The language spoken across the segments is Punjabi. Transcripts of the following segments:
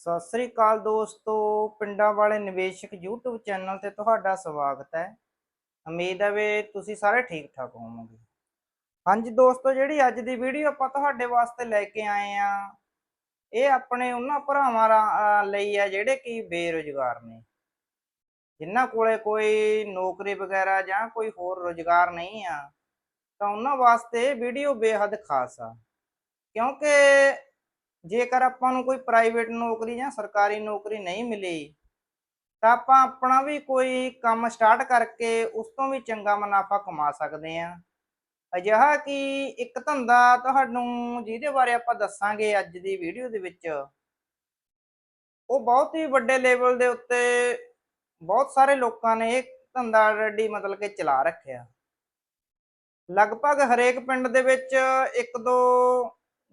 ਸਤਿ ਸ੍ਰੀ ਅਕਾਲ ਦੋਸਤੋ, ਪਿੰਡਾਂ ਵਾਲੇ ਨਿਵੇਸ਼ਕ YouTube ਚੈਨਲ ਤੇ ਤੁਹਾਡਾ ਸਵਾਗਤ ਹੈ। ਉਮੀਦ ਹੈ ਵੀ ਤੁਸੀਂ ਸਾਰੇ ਠੀਕ ਠਾਕ ਹੋਵੋਗੇ। ਹਾਂਜੀ ਦੋਸਤੋ, ਜਿਹੜੀ ਅੱਜ ਦੀ ਵੀਡੀਓ ਆਪਾਂ ਤੁਹਾਡੇ ਵਾਸਤੇ ਲੈ ਕੇ ਆਏ ਆ ਇਹ ਆਪਣੇ ਉਹਨਾਂ ਭਰਾਵਾਂ ਲਈ ਆ ਜਿਹੜੇ ਕਿ ਬੇਰੁਜ਼ਗਾਰ ਨੇ। ਜਿਨ੍ਹਾਂ ਕੋਲੇ ਕੋਈ ਨੌਕਰੀ ਵਗੈਰਾ ਜਾਂ ਕੋਈ ਹੋਰ ਰੁਜ਼ਗਾਰ ਨਹੀਂ ਆ, ਤਾਂ ਉਹਨਾਂ ਵਾਸਤੇ ਵੀਡੀਓ ਬੇਹੱਦ ਖਾਸ ਆ। ਕਿਉਂਕਿ ਜੇਕਰ ਆਪਾਂ ਨੂੰ ਕੋਈ ਪ੍ਰਾਈਵੇਟ ਨੌਕਰੀ ਜਾਂ ਸਰਕਾਰੀ ਨੌਕਰੀ ਨਹੀਂ ਮਿਲੀ, ਤਾਂ ਆਪਾਂ ਆਪਣਾ ਵੀ ਕੋਈ ਕੰਮ ਸਟਾਰਟ ਕਰਕੇ ਉਸ ਤੋਂ ਵੀ ਚੰਗਾ ਮੁਨਾਫਾ ਕਮਾ ਸਕਦੇ ਹਾਂ। ਅਜਿਹਾ ਕਿ ਇੱਕ ਧੰਦਾ ਤੁਹਾਨੂੰ ਜਿਹਦੇ ਬਾਰੇ ਆਪਾਂ ਦੱਸਾਂਗੇ ਅੱਜ ਦੀ ਵੀਡੀਓ ਦੇ ਵਿੱਚ। ਉਹ ਬਹੁਤ ਹੀ ਵੱਡੇ ਲੈਵਲ ਦੇ ਉੱਤੇ ਬਹੁਤ ਸਾਰੇ ਲੋਕਾਂ ਨੇ ਇਹ ਧੰਦਾ ਆਲਰੇਡੀ ਮਤਲਬ ਕਿ ਚਲਾ ਰੱਖਿਆ। ਲਗਭਗ ਹਰੇਕ ਪਿੰਡ ਦੇ ਵਿੱਚ ਇੱਕ ਦੋ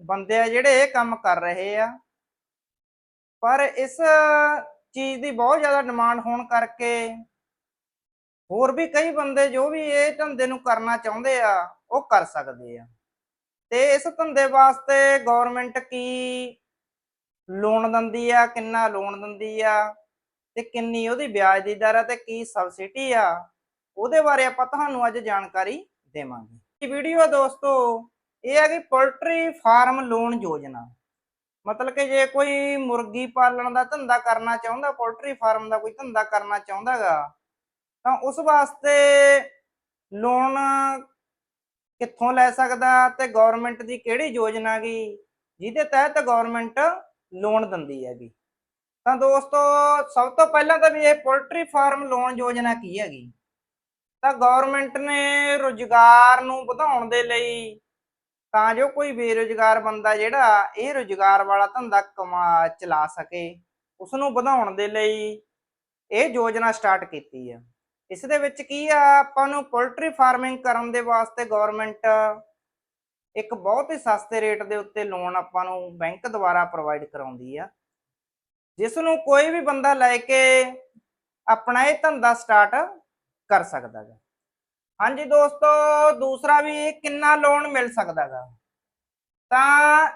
ਬੰਦੇ ਆ ਜਿਹੜੇ ਇਹ ਕੰਮ ਕਰ ਰਹੇ ਆ, ਪਰ ਇਸ ਚੀਜ਼ ਦੀ ਬਹੁਤ ਜ਼ਿਆਦਾ ਡਿਮਾਂਡ ਹੋਣ ਕਰਕੇ ਹੋਰ ਵੀ ਕਈ ਬੰਦੇ ਜੋ ਵੀ ਇਹ ਧੰਦੇ ਨੂੰ ਕਰਨਾ ਚਾਹੁੰਦੇ ਆ, ਉਹ ਕਰ ਸਕਦੇ ਆ। ਤੇ ਇਸ ਧੰਦੇ ਵਾਸਤੇ ਗਵਰਨਮੈਂਟ ਕੀ ਲੋਨ ਦਿੰਦੀ ਆ, ਕਿੰਨਾ ਲੋਨ ਦਿੰਦੀ ਆ, ਤੇ ਕਿੰਨੀ ਉਹਦੀ ਵਿਆਜ ਦੀ ਦਰ ਆ, ਤੇ ਕੀ ਸਬਸਿਡੀ ਆ, ਉਹਦੇ ਬਾਰੇ ਆਪਾਂ ਤੁਹਾਨੂੰ ਅੱਜ ਜਾਣਕਾਰੀ ਦੇਵਾਂਗੇ। ਇਹ ਵੀਡੀਓ ਆ ਦੋਸਤੋ ਇਹ ਹੈ ਕਿ ਪੋਲਟਰੀ ਫਾਰਮ ਲੋਨ ਯੋਜਨਾ। ਮਤਲਬ ਕਿ ਜੇ ਕੋਈ ਮੁਰਗੀ ਪਾਲਣ ਦਾ ਧੰਦਾ ਕਰਨਾ ਚਾਹੁੰਦਾ, ਪੋਲਟਰੀ ਫਾਰਮ ਦਾ ਕੋਈ ਧੰਦਾ ਕਰਨਾ ਚਾਹੁੰਦਾਗਾ, ਤਾਂ ਉਸ ਵਾਸਤੇ ਲੋਨ ਕਿੱਥੋਂ ਲੈ ਸਕਦਾ ਤੇ ਗਵਰਨਮੈਂਟ ਦੀ ਕਿਹੜੀ ਯੋਜਨਾ ਗੀ, ਜਿਹਦੇ ਤਹਿਤ ਗਵਰਨਮੈਂਟ ਲੋਨ ਦਿੰਦੀ ਹੈਗੀ। ਤਾਂ ਦੋਸਤੋ, ਸਭ ਤੋਂ ਪਹਿਲਾਂ ਤਾਂ ਵੀ ਇਹ ਪੋਲਟਰੀ ਫਾਰਮ ਲੋਨ ਯੋਜਨਾ ਕੀ ਹੈਗੀ? ਤਾਂ ਗਵਰਨਮੈਂਟ ਨੇ ਰੁਜ਼ਗਾਰ ਨੂੰ ਵਧਾਉਣ ਦੇ ਲਈ ਤਾਂ ਜੋ ਕੋਈ ਬੇਰੁਜ਼ਗਾਰ ਬੰਦਾ ਜਿਹੜਾ ਇਹ ਰੁਜ਼ਗਾਰ ਵਾਲਾ ਧੰਦਾ ਕਮਾ ਚਲਾ ਸਕੇ ਉਸ ਨੂੰ ਵਧਾਉਣ ਦੇ ਲਈ ਇਹ ਯੋਜਨਾ ਸਟਾਰਟ ਕੀਤੀ ਆ। ਇਸ ਦੇ ਵਿੱਚ ਕੀ ਆ, ਆਪਾਂ ਨੂੰ ਪੋਲਟਰੀ ਫਾਰਮਿੰਗ ਕਰਨ ਦੇ ਵਾਸਤੇ ਗਵਰਨਮੈਂਟ ਇੱਕ ਬਹੁਤ ਹੀ ਸਸਤੇ ਰੇਟ ਦੇ ਉੱਤੇ ਲੋਨ ਆਪਾਂ ਨੂੰ ਬੈਂਕ ਦੁਆਰਾ ਪ੍ਰੋਵਾਈਡ ਕਰਾਉਂਦੀ ਆ। ਜਿਸ ਨੂੰ ਕੋਈ ਵੀ ਬੰਦਾ ਲੈ ਕੇ ਆਪਣਾ ਇਹ ਧੰਦਾ ਸਟਾਰਟ ਕਰ ਸਕਦਾ ਹੈ ਹਾਂਜੀ ਦੋਸਤੋ, ਦੂਸਰਾ ਵੀ ਕਿੰਨਾ ਲੋਨ ਮਿਲ ਸਕਦਾਗਾ? ਤਾਂ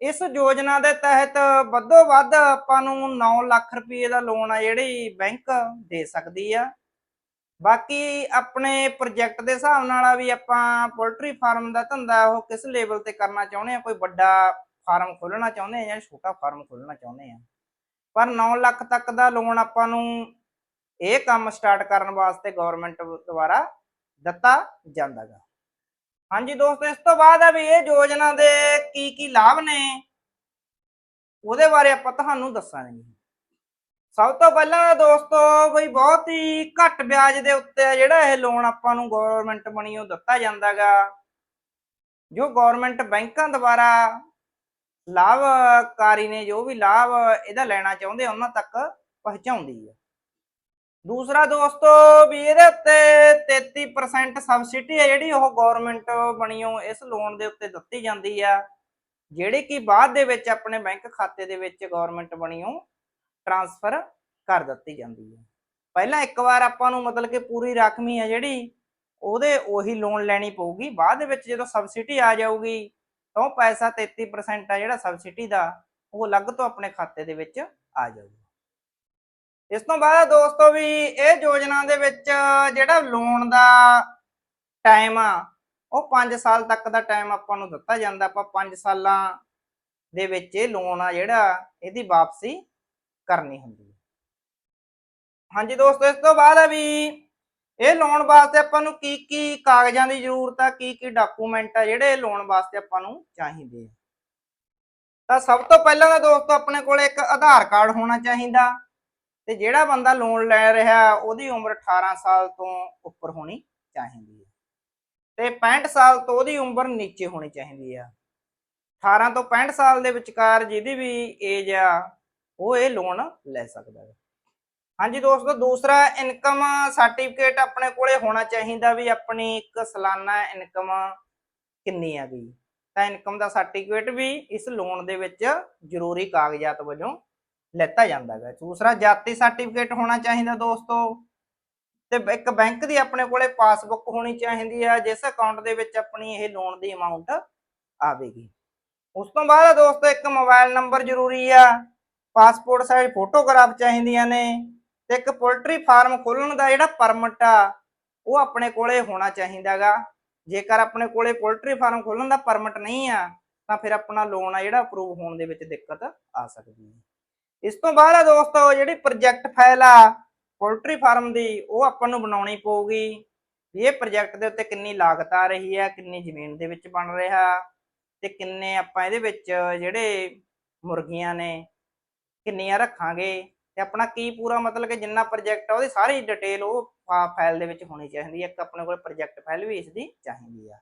ਇਸ ਯੋਜਨਾ ਦੇ ਤਹਿਤ ਵੱਧੋ ਵੱਧ ਆਪਾਂ ਨੂੰ 9 ਲੱਖ ਰੁਪਏ ਦਾ ਲੋਨ ਆ ਜਿਹੜੀ ਬੈਂਕ ਦੇ ਸਕਦੀ ਆ। ਬਾਕੀ ਆਪਣੇ ਪ੍ਰੋਜੈਕਟ ਦੇ ਹਿਸਾਬ ਨਾਲ ਆ ਵੀ ਆਪਾਂ ਪੋਲਟਰੀ ਫਾਰਮ ਦਾ ਧੰਦਾ ਉਹ ਕਿਸ ਲੈਵਲ ਤੇ ਕਰਨਾ ਚਾਹੁੰਦੇ ਆ? ਕੋਈ ਵੱਡਾ ਫਾਰਮ ਖੋਲਣਾ ਚਾਹੁੰਦੇ ਆ ਜਾਂ ਛੋਟਾ ਫਾਰਮ ਖੋਲਣਾ ਚਾਹੁੰਦੇ ਆ? ਪਰ 9 ਲੱਖ ਤੱਕ ਦਾ ਲੋਨ ਆਪਾਂ ਨੂੰ ਇਹ ਕੰਮ ਸਟਾਰਟ ਕਰਨ ਵਾਸਤੇ ਗਵਰਨਮੈਂਟ ਦੁਆਰਾ ਦਿੱਤਾ ਜਾਂਦਾਗਾ। ਹਾਂਜੀ ਦੋਸਤੋ, ਇਸ ਤੋਂ ਬਾਅਦ ਆ ਵੀ ਇਹ ਯੋਜਨਾ ਦੇ ਕੀ ਕੀ ਲਾਭ ਨੇ, ਉਹਦੇ ਬਾਰੇ ਆਪਾਂ ਤੁਹਾਨੂੰ ਦੱਸਾਂਗੇ। ਸਭ ਤੋਂ ਪਹਿਲਾਂ ਦੋਸਤੋ, ਬਈ ਬਹੁਤ ਹੀ ਘੱਟ ਵਿਆਜ ਦੇ ਉੱਤੇ ਜਿਹੜਾ ਇਹ ਲੋਨ ਆਪਾਂ ਨੂੰ ਗਵਰਨਮੈਂਟ ਬਣੀਓ ਦਿੱਤਾ ਜਾਂਦਾਗਾ, ਜੋ ਗਵਰਨਮੈਂਟ ਬੈਂਕਾਂ ਦੁਆਰਾ ਲਾਭਕਾਰੀ ਨੇ, ਜੋ ਵੀ ਲਾਭ ਇਹਦਾ ਲੈਣਾ ਚਾਹੁੰਦੇ ਉਹਨਾਂ ਤੱਕ ਪਹੁੰਚਾਉਂਦੀ ਹੈ ਦੂਸਰਾ ਦੋਸਤੋ ਵੀ ਇਹਦੇ ਉੱਤੇ 33% ਸਬਸਿਡੀ ਹੈ ਜਿਹੜੀ ਉਹ ਗਵਰਨਮੈਂਟ ਬਣੀਓ ਇਸ ਲੋਨ ਦੇ ਉੱਤੇ ਦਿੱਤੀ ਜਾਂਦੀ ਆ, ਜਿਹੜੀ ਕਿ ਬਾਅਦ ਦੇ ਵਿੱਚ ਆਪਣੇ ਬੈਂਕ ਖਾਤੇ ਦੇ ਵਿੱਚ ਗਵਰਨਮੈਂਟ ਬਣੀਓ ਟ੍ਰਾਂਸਫਰ ਕਰ ਦਿੱਤੀ ਜਾਂਦੀ ਹੈ ਪਹਿਲਾਂ ਇੱਕ ਵਾਰ ਆਪਾਂ ਨੂੰ ਮਤਲਬ ਕਿ ਪੂਰੀ ਰਕਮ ਹੈ ਜਿਹੜੀ, ਉਹਦੇ ਉਹੀ ਲੋਨ ਲੈਣੀ ਪਊਗੀ। ਬਾਅਦ ਦੇ ਵਿੱਚ ਜਦੋਂ ਸਬਸਿਡੀ ਆ ਜਾਊਗੀ, ਤਾਂ ਉਹ ਪੈਸਾ 33% ਆ ਜਿਹੜਾ ਸਬਸਿਡੀ ਦਾ, ਉਹ ਅਲੱਗ ਤੋਂ ਆਪਣੇ ਖਾਤੇ ਦੇ ਵਿੱਚ ਆ ਜਾਊਗਾ। ਇਸ ਤੋਂ ਬਾਅਦ ਦੋਸਤੋ ਵੀ ਇਹ ਯੋਜਨਾ ਦੇ ਵਿੱਚ ਜਿਹੜਾ ਲੋਨ ਦਾ ਟਾਈਮ ਆ, ਉਹ 5 ਸਾਲ ਤੱਕ ਦਾ ਟਾਈਮ ਆਪਾਂ ਨੂੰ ਦਿੱਤਾ ਜਾਂਦਾ। ਆਪਾਂ 5 ਸਾਲਾਂ ਦੇ ਵਿੱਚ ਇਹ ਲੋਨ ਆ ਜਿਹੜਾ, ਇਹਦੀ ਵਾਪਸੀ ਕਰਨੀ ਹੁੰਦੀ ਹੈ। ਹਾਂਜੀ ਦੋਸਤੋ, ਇਸ ਤੋਂ ਬਾਅਦ ਆ ਵੀ ਇਹ ਲੋਨ ਵਾਸਤੇ ਆਪਾਂ ਨੂੰ ਕੀ ਕੀ ਕਾਗਜ਼ਾਂ ਦੀ ਜ਼ਰੂਰਤ ਆ, ਕੀ ਕੀ ਡਾਕੂਮੈਂਟ ਆ ਜਿਹੜੇ ਲੋਨ ਵਾਸਤੇ ਆਪਾਂ ਨੂੰ ਚਾਹੀਦੇ ਆ। ਤਾਂ ਸਭ ਤੋਂ ਪਹਿਲਾਂ ਤਾਂ ਦੋਸਤੋ ਆਪਣੇ ਕੋਲ ਇੱਕ ਆਧਾਰ ਕਾਰਡ ਹੋਣਾ ਚਾਹੀਦਾ। ਤੇ ਜਿਹੜਾ ਬੰਦਾ ਲੋਨ ਲੈ ਰਿਹਾ, ਉਹਦੀ ਉਮਰ 18 ਸਾਲ ਤੋਂ ਉੱਪਰ ਹੋਣੀ ਚਾਹੀਦੀ ਹੈ। ਤੇ 65 ਸਾਲ ਤੋਂ ਉਹਦੀ ਉਮਰ ਨੀਚੇ ਹੋਣੀ ਚਾਹੀਦੀ ਆ। 18 ਤੋਂ 65 ਸਾਲ ਦੇ ਵਿਚਕਾਰ ਜਿਹਦੀ ਵੀ ਏਜ ਆ, ਉਹ ਇਹ ਲੋਨ ਲੈ ਸਕਦਾ ਹੈ। ਹਾਂਜੀ ਦੋਸਤੋ, ਦੂਸਰਾ ਇਨਕਮ ਸਰਟੀਫਿਕੇਟ ਆਪਣੇ ਕੋਲੇ ਹੋਣਾ ਚਾਹੀਦਾ ਵੀ ਆਪਣੀ ਇੱਕ ਸਾਲਾਨਾ ਇਨਕਮ ਕਿੰਨੀ ਆ ਗਈ। ਤਾਂ ਇਨਕਮ ਦਾ ਸਰਟੀਫਿਕੇਟ ਵੀ ਇਸ ਲੋਨ ਦੇ ਵਿੱਚ ਜ਼ਰੂਰੀ ਕਾਗਜ਼ਾਤ ਵਜੋਂ ਲੈਤਾ ਜਾਂਦਾ ਹੈ ਦੂਸਰਾ, ਜਾਤੀ ਸਰਟੀਫਿਕੇਟ ਹੋਣਾ ਚਾਹੀਦਾ ਦੋਸਤੋ। ਤੇ ਇੱਕ ਬੈਂਕ ਦੀ ਆਪਣੇ ਕੋਲੇ ਪਾਸਬੁੱਕ ਹੋਣੀ ਚਾਹੀਦੀ ਆ, ਜਿਸ ਅਕਾਊਂਟ ਦੇ ਵਿੱਚ ਆਪਣੀ ਇਹ ਲੋਨ ਦੀ ਅਮਾਉਂਟ ਆਵੇਗੀ। ਉਸ ਤੋਂ ਬਾਅਦ ਦੋਸਤੋ, ਇੱਕ ਮੋਬਾਈਲ ਨੰਬਰ ਜ਼ਰੂਰੀ ਆ। ਪਾਸਪੋਰਟ ਸਾਈਜ਼ ਫੋਟੋਗ੍ਰਾਫ ਚਾਹੀਦੀਆਂ ਨੇ। ਤੇ ਇੱਕ ਪੋਲਟਰੀ ਫਾਰਮ ਖੋਲਣ ਦਾ ਜਿਹੜਾ ਪਰਮਿਟ ਆ, ਉਹ ਆਪਣੇ ਕੋਲੇ ਹੋਣਾ ਚਾਹੀਦਾਗਾ ਜੇਕਰ ਆਪਣੇ ਕੋਲੇ ਪੋਲਟਰੀ ਫਾਰਮ ਖੋਲਣ ਦਾ ਪਰਮਿਟ ਨਹੀਂ ਆ, ਤਾਂ ਫਿਰ ਆਪਣਾ ਲੋਨ ਆ ਜਿਹੜਾ ਅਪਰੂਵ ਹੋਣ ਦੇ ਵਿੱਚ ਦਿੱਕਤ ਆ ਸਕਦੀ ਹੈ। ਇਸ ਤੋਂ ਬਾਅਦ ਆ ਦੋਸਤੋ, ਜਿਹੜੀ ਪ੍ਰੋਜੈਕਟ ਫਾਈਲ ਆ ਪੋਲਟਰੀ ਫਾਰਮ ਦੀ, ਉਹ ਆਪਾਂ ਨੂੰ ਬਣਾਉਣੀ ਪਊਗੀ। ਵੀ ਇਹ ਪ੍ਰੋਜੈਕਟ ਦੇ ਉੱਤੇ ਕਿੰਨੀ ਲਾਗਤ ਆ ਰਹੀ ਹੈ ਕਿੰਨੀ ਜ਼ਮੀਨ ਦੇ ਵਿੱਚ ਬਣ ਰਿਹਾ ਤੇ ਕਿੰਨੇ ਆਪਾਂ ਇਹਦੇ ਵਿੱਚ ਜਿਹੜੇ ਮੁਰਗੀਆਂ ਨੇ, ਕਿੰਨੀਆਂ ਰੱਖਾਂਗੇ ਤੇ ਆਪਣਾ ਕੀ ਪੂਰਾ ਮਤਲਬ ਕਿ ਜਿੰਨਾ ਪ੍ਰੋਜੈਕਟ ਆ, ਉਹਦੀ ਸਾਰੀ ਡਿਟੇਲ ਉਹ ਫਾਈਲ ਦੇ ਵਿੱਚ ਹੋਣੀ ਚਾਹੀਦੀ ਹੈ ਇੱਕ ਆਪਣੇ ਕੋਲ ਪ੍ਰੋਜੈਕਟ ਫਾਈਲ ਵੀ ਇਸ ਦੀ ਚਾਹੀਦੀ ਆ।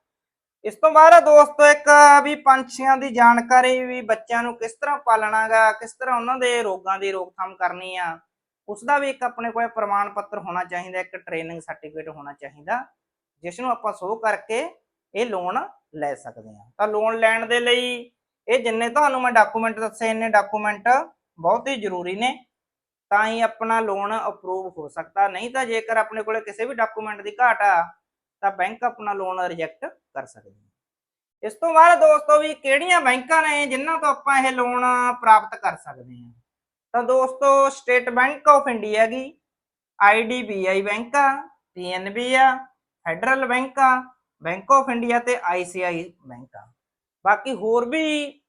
ਇਸ ਤੋਂ ਬਾਅਦ ਦੋਸਤੋ ਇੱਕ ਵੀ ਪੰਛੀਆਂ ਦੀ ਜਾਣਕਾਰੀ ਵੀ ਬੱਚਿਆਂ ਨੂੰ ਕਿਸ ਤਰ੍ਹਾਂ ਪਾਲਣਾਗਾ ਕਿਸ ਤਰ੍ਹਾਂ ਉਹਨਾਂ ਦੇ ਰੋਗਾਂ ਦੀ ਰੋਕਥਾਮ ਕਰਨੀ ਆ, ਉਸ ਦਾ ਵੀ ਇੱਕ ਆਪਣੇ ਕੋਲ ਪ੍ਰਮਾਣ ਪੱਤਰ ਹੋਣਾ ਚਾਹੀਦਾ, ਇੱਕ ਟ੍ਰੇਨਿੰਗ ਸਰਟੀਫਿਕੇਟ ਹੋਣਾ ਚਾਹੀਦਾ, ਜਿਸ ਨੂੰ ਆਪਾਂ ਸੋ ਕਰਕੇ ਇਹ ਲੋਨ ਲੈ ਸਕਦੇ ਹਾਂ ਤਾਂ ਲੋਨ ਲੈਣ ਦੇ ਲਈ ਇਹ ਜਿੰਨੇ ਤੁਹਾਨੂੰ ਮੈਂ ਡਾਕੂਮੈਂਟ ਦੱਸੇ, ਇੰਨੇ ਡਾਕੂਮੈਂਟ ਬਹੁਤ ਹੀ ਜ਼ਰੂਰੀ ਨੇ, ਤਾਂ ਹੀ ਆਪਣਾ ਲੋਨ ਅਪਰੂਵ ਹੋ ਸਕਦਾ। ਨਹੀਂ ਤਾਂ ਜੇਕਰ ਆਪਣੇ ਕੋਲੇ ਕਿਸੇ ਵੀ ਡਾਕੂਮੈਂਟ ਦੀ ਘਾਟ ਆ, ਤਾਂ ਬੈਂਕ ਆਪਣਾ ਲੋਨ ਰਿਜੈਕਟ ਕਰ ਸਕਦੀ ਹੈ। ਇਸ ਤੋਂ ਬਾਅਦ ਦੋਸਤੋ ਵੀ ਕਿਹੜੀਆਂ ਬੈਂਕਾਂ ਨੇ ਜਿਨ੍ਹਾਂ ਤੋਂ ਆਪਾਂ ਇਹ ਲੋਨ ਪ੍ਰਾਪਤ ਕਰ ਸਕਦੇ ਹਾਂ? ਤਾਂ ਦੋਸਤੋ ਸਟੇਟ ਬੈਂਕ ਆਫ ਇੰਡੀਆ ਹੈਗੀ ਆਈਡੀਬੀਆਈ ਬੈਂਕ ਆ ਪੀਐਨਬੀ ਆ, ਫੈਡਰਲ ਬੈਂਕ ਆ, ਬੈਂਕ ਆਫ ਇੰਡੀਆ ਤੇ ਆਈਸੀਆਈ ਬੈਂਕ ਆ। ਬਾਕੀ ਹੋਰ ਵੀ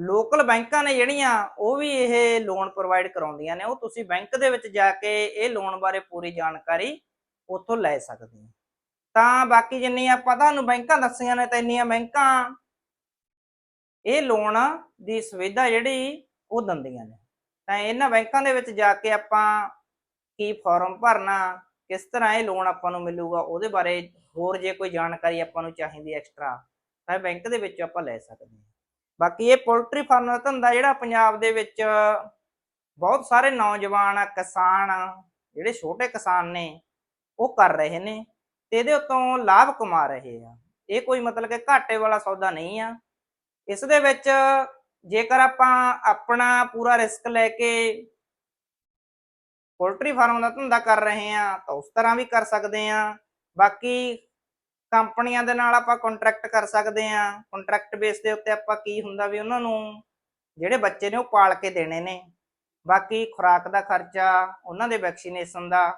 ਲੋਕਲ ਬੈਂਕਾਂ ਨੇ ਜਿਹੜੀਆਂ, ਉਹ ਵੀ ਇਹ ਲੋਨ ਪ੍ਰੋਵਾਈਡ ਕਰਾਉਂਦੀਆਂ ਨੇ। ਉਹ ਤੁਸੀਂ ਬੈਂਕ ਦੇ ਵਿੱਚ ਜਾ ਕੇ ਇਹ ਲੋਨ ਬਾਰੇ ਪੂਰੀ ਜਾਣਕਾਰੀ ਉੱਥੋਂ ਲੈ ਸਕਦੇ ਹੋ। ਤਾਂ ਬਾਕੀ ਜਿੰਨੀਆਂ ਆਪਾਂ ਤੁਹਾਨੂੰ ਬੈਂਕਾਂ ਦੱਸੀਆਂ ਨੇ ਤਾਂ ਇੰਨੀਆਂ ਬੈਂਕਾਂ ਇਹ ਲੋਨ ਦੀ ਸੁਵਿਧਾ ਜਿਹੜੀ ਉਹ ਦਿੰਦੀਆਂ ਨੇ। ਤਾਂ ਇਹਨਾਂ ਬੈਂਕਾਂ ਦੇ ਵਿੱਚ ਜਾ ਕੇ ਆਪਾਂ ਕੀ ਫਾਰਮ ਭਰਨਾ, ਕਿਸ ਤਰ੍ਹਾਂ ਇਹ ਲੋਨ ਆਪਾਂ ਨੂੰ ਮਿਲੂਗਾ, ਉਹਦੇ ਬਾਰੇ ਹੋਰ ਜੇ ਕੋਈ ਜਾਣਕਾਰੀ ਆਪਾਂ ਨੂੰ ਚਾਹੀਦੀ ਐਕਸਟਰਾ, ਤਾਂ ਬੈਂਕ ਦੇ ਵਿੱਚ ਆਪਾਂ ਲੈ ਸਕਦੇ ਹਾਂ। ਬਾਕੀ ਇਹ ਪੋਲਟਰੀ ਫਾਰਮ ਦਾ ਧੰਦਾ ਜਿਹੜਾ ਪੰਜਾਬ ਦੇ ਵਿੱਚ ਬਹੁਤ ਸਾਰੇ ਨੌਜਵਾਨ, ਕਿਸਾਨ, ਜਿਹੜੇ ਛੋਟੇ ਕਿਸਾਨ ਨੇ, ਉਹ ਕਰ ਰਹੇ ਨੇ। ਤੇ ਇਹਦੇ ਉੱਤੋਂ ਲਾਭ ਕਮਾ ਰਹੇ ਆ। ਇਹ ਕੋਈ ਮਤਲਬ ਕਿ ਘਾਟੇ ਵਾਲਾ ਸੌਦਾ ਨਹੀਂ ਆ। ਇਸ ਦੇ ਵਿੱਚ ਜੇਕਰ ਆਪਾਂ ਆਪਣਾ ਪੂਰਾ ਰਿਸਕ ਲੈ ਕੇ ਪੋਲਟਰੀ ਫਾਰਮ ਦਾ ਧੰਦਾ ਕਰ ਰਹੇ ਆ, ਤਾਂ ਉਸ ਤਰ੍ਹਾਂ ਵੀ ਕਰ ਸਕਦੇ ਆ। ਬਾਕੀ ਕੰਪਨੀਆਂ ਦੇ ਨਾਲ ਆਪਾਂ ਕੰਟਰੈਕਟ ਕਰ ਸਕਦੇ ਆ। ਕੰਟਰੈਕਟ ਬੇਸ ਦੇ ਉੱਤੇ ਆਪਾਂ ਕੀ ਹੁੰਦਾ ਵੀ ਉਹਨਾਂ ਨੂੰ ਜਿਹੜੇ ਬੱਚੇ ਨੇ ਉਹ ਪਾਲ ਕੇ ਦੇਣੇ ਨੇ। ਬਾਕੀ ਖੁਰਾਕ ਦਾ ਖਰਚਾ, ਉਹਨਾਂ ਦੇ ਵੈਕਸੀਨੇਸ਼ਨ ਦਾ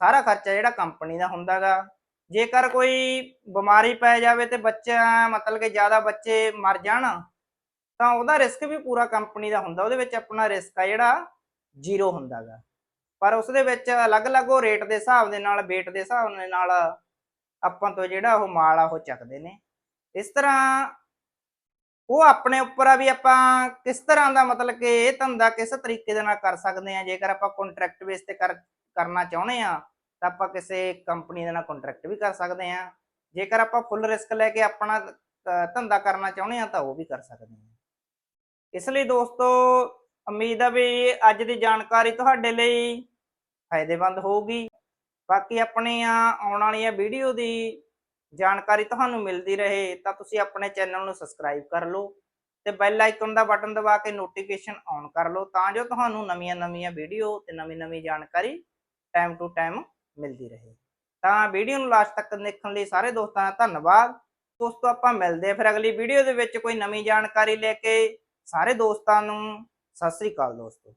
ਸਾਰਾ ਖਰਚਾ ਜਿਹੜਾ ਕੰਪਨੀ ਦਾ ਹੁੰਦਾਗਾ ਜੇਕਰ ਕੋਈ ਬਿਮਾਰੀ ਪੈ ਜਾਵੇ ਤੇ ਬੱਚਾ, ਮਤਲਬ ਕਿ ਜ਼ਿਆਦਾ ਬੱਚੇ ਮਰ ਜਾਣ, ਤਾਂ ਉਹਦਾ ਰਿਸਕ ਵੀ ਪੂਰਾ ਕੰਪਨੀ ਦਾ ਹੁੰਦਾ। ਉਹਦੇ ਵਿੱਚ ਆਪਣਾ ਰਿਸਕ ਆ ਜਿਹੜਾ ਜ਼ੀਰੋ ਹੁੰਦਾਗਾ। ਪਰ ਉਸ ਦੇ ਵਿੱਚ ਅਲੱਗ-ਅਲੱਗ ਉਹ ਰੇਟ ਦੇ ਹਿਸਾਬ ਦੇ ਨਾਲ, weight ਦੇ ਹਿਸਾਬ ਦੇ ਨਾਲ ਆਪਾਂ ਤੋਂ ਜਿਹੜਾ ਉਹ ਮਾਲ ਆ, ਉਹ ਚੱਕਦੇ ਨੇ। ਇਸ ਤਰ੍ਹਾਂ ਉਹ ਆਪਣੇ ਉੱਪਰ ਆ ਵੀ ਆਪਾਂ ਕਿਸ ਤਰ੍ਹਾਂ ਦਾ, ਮਤਲਬ ਕਿ ਇਹ ਧੰਦਾ ਕਿਸ ਤਰੀਕੇ ਦੇ ਨਾਲ ਕਰ ਸਕਦੇ ਆ? ਜੇਕਰ ਆਪਾਂ ਕੰਟਰੈਕਟ ਬੇਸ ਤੇ ਕਰ, ਕਰਨਾ ਚਾਹੁੰਦੇ ਆ ਤਾਂ ਆਪਾਂ ਕਿਸੇ ਕੰਪਨੀ ਦੇ ਨਾਲ ਕੰਟਰੈਕਟ ਵੀ ਕਰ ਸਕਦੇ ਹਾਂ। ਜੇਕਰ ਆਪਾਂ ਫੁੱਲ ਰਿਸਕ ਲੈ ਕੇ ਆਪਣਾ ਧੰਦਾ ਕਰਨਾ ਚਾਹੁੰਦੇ ਹਾਂ ਤਾਂ ਉਹ ਵੀ ਕਰ ਸਕਦੇ ਹਾਂ। ਇਸ ਲਈ ਦੋਸਤੋ, ਉਮੀਦ ਆ ਵੀ ਅੱਜ ਦੀ ਜਾਣਕਾਰੀ ਤੁਹਾਡੇ ਲਈ ਫਾਇਦੇਮੰਦ ਹੋਊਗੀ। ਬਾਕੀ ਆਪਣੀਆਂ ਆਉਣ ਵਾਲੀਆਂ ਵੀਡੀਓ ਦੀ ਜਾਣਕਾਰੀ ਤੁਹਾਨੂੰ ਮਿਲਦੀ ਰਹੇ ਤਾਂ ਤੁਸੀਂ ਆਪਣੇ ਚੈਨਲ ਨੂੰ ਸਬਸਕ੍ਰਾਈਬ ਕਰ ਲਓ ਤੇ ਬੈਲ ਆਈਕਨ ਦਾ ਬਟਨ ਦਬਾ ਕੇ ਨੋਟੀਫਿਕੇਸ਼ਨ ਔਨ ਕਰ ਲਓ ਤਾਂ ਜੋ ਤੁਹਾਨੂੰ ਨਵੀਆਂ-ਨਵੀਆਂ ਵੀਡੀਓ ਤੇ ਨਵੀਂ-ਨਵੀਂ ਜਾਣਕਾਰੀ ਟਾਈਮ ਟੂ ਟਾਈਮ ਮਿਲਦੀ ਰਹੇ। ਤਾਂ ਵੀਡੀਓ ਨੂੰ ਲਾਸਟ ਤੱਕ ਦੇਖਣ ਲਈ ਸਾਰੇ ਦੋਸਤਾਂ ਦਾ ਧੰਨਵਾਦ। ਦੋਸਤੋ, ਆਪਾਂ ਮਿਲਦੇ ਆ ਫਿਰ ਅਗਲੀ ਵੀਡੀਓ ਦੇ ਵਿੱਚ ਕੋਈ ਨਵੀਂ ਜਾਣਕਾਰੀ ਲੈ ਕੇ। ਸਾਰੇ ਦੋਸਤਾਂ ਨੂੰ ਸਤਿ ਸ੍ਰੀ ਅਕਾਲ ਦੋਸਤੋ।